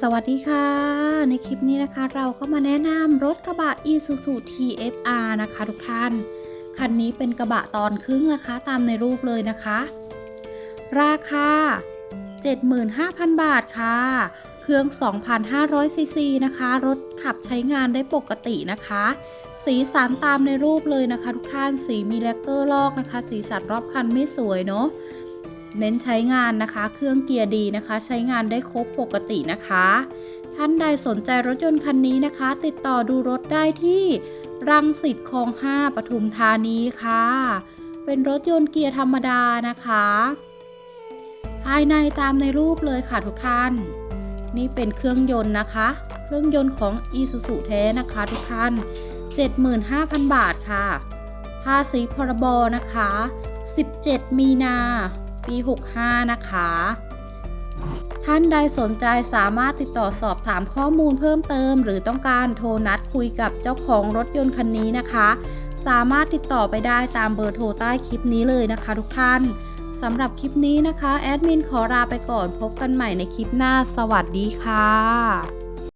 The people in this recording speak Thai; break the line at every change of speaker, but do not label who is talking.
สวัสดีค่ะ ในคลิปนี้นะคะ เราก็มาแนะนำรถกระบะ Isuzu TFR นะคะ ทุกท่าน คันนี้เป็นกระบะตอนครึ่งนะคะ ตามในรูปเลยนะคะ ราคา 75,000 บาทค่ะ เครื่อง 2,500ซีซีนะคะ รถขับใช้งานได้ปกตินะคะ สีสันตามในรูปเลยนะคะ ทุกท่าน สีมีแลกเกอร์ลอกนะคะ สีสันรอบคันไม่สวยเนาะ เน้นใช้งานนะคะ เครื่องเกียร์ดีนะคะ ใช้งานได้ครบปกตินะคะ ท่านใดสนใจรถยนต์คันนี้นะคะ ติดต่อดูรถได้ที่ รังสิตคลอง5ปทุมธานีค่ะ เป็นรถยนต์เกียร์ธรรมดานะคะ ภายในตามในรูปเลยค่ะทุกท่าน นี่เป็นเครื่องยนต์นะคะ เครื่องยนต์ของ Isuzu แท้นะคะ ทุกท่าน 75,000 บาทค่ะ ภาษีพรบนะคะ 17 มีนา ปี 65 นะคะ ท่านใดสนใจสามารถติดต่อสอบถามข้อมูลเพิ่มเติม หรือต้องการโทรนัดคุยกับเจ้าของรถยนต์คันนี้นะคะ สามารถติดต่อไปได้ตามเบอร์โทรใต้คลิปนี้เลยนะคะทุกท่านสำหรับคลิปนี้นะคะ แอดมินขอลาไปก่อนพบกันใหม่ในคลิปหน้า สวัสดีค่ะ